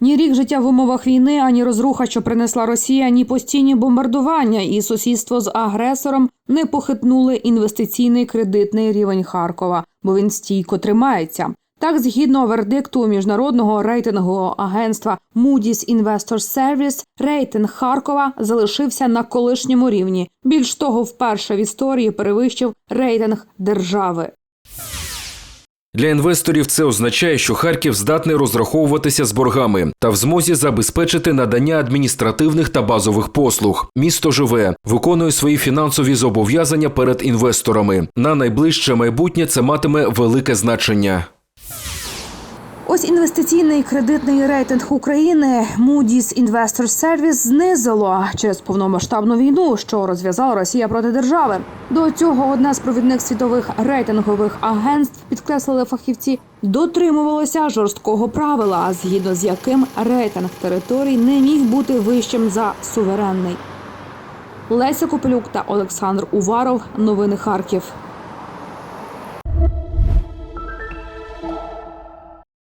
Ні рік життя в умовах війни, ані розруха, що принесла Росія, ні постійні бомбардування і сусідство з агресором не похитнули інвестиційний кредитний рівень Харкова, бо він стійко тримається. Так, згідно вердикту міжнародного рейтингового агентства Moody's Investors Service, рейтинг Харкова залишився на колишньому рівні. Більш того, вперше в історії перевищив рейтинг держави. Для інвесторів це означає, що Харків здатний розраховуватися з боргами та в змозі забезпечити надання адміністративних та базових послуг. Місто живе, виконує свої фінансові зобов'язання перед інвесторами. На найближче майбутнє це матиме велике значення. Ось інвестиційний кредитний рейтинг України Moody's Investors Service знизило через повномасштабну війну, що розв'язала Росія проти держави. До цього одна з провідних світових рейтингових агентств підкреслили фахівці, дотримувалося жорсткого правила, згідно з яким рейтинг територій не міг бути вищим за суверенний. Леся Копелюк та Олександр Уваров. Новини Харків.